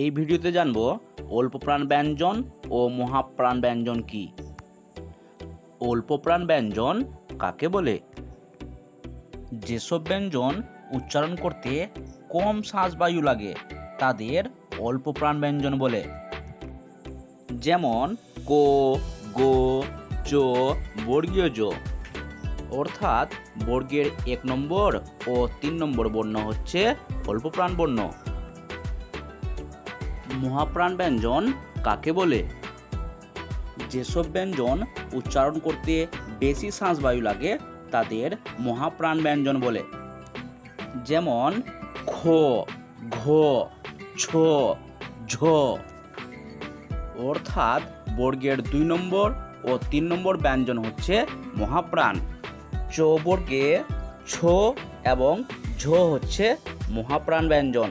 এই ভিডিওতে জানব অল্প প্রাণ ব্যঞ্জন ও মহাপ্রাণ ব্যঞ্জন কি? অল্প প্রাণ ব্যঞ্জন কাকে বলে? যেসব ব্যঞ্জন উচ্চারণ করতে কম শ্বাসবায়ু লাগে, তাদের অল্প প্রাণ ব্যঞ্জন বলে। যেমন কো, গো, চো, বর্গীয় জো। অর্থাৎ বর্গের এক নম্বর ও তিন নম্বর বর্ণ হচ্ছে অল্প প্রাণ বর্ণ। মহাপ্রাণ ব্যঞ্জন কাকে বলে? যেসব ব্যঞ্জন উচ্চারণ করতে বেশি শ্বাসবায়ু লাগে, তাদের মহাপ্রাণ ব্যঞ্জন বলে। যেমন, খ, ঘ, ছ, ঝ। অর্থাৎ বর্গের দুই নম্বর ও তিন নম্বর ব্যঞ্জন হচ্ছে মহাপ্রাণ। চো বর্গে ছ এবং ঝ হচ্ছে মহাপ্রাণ ব্যঞ্জন।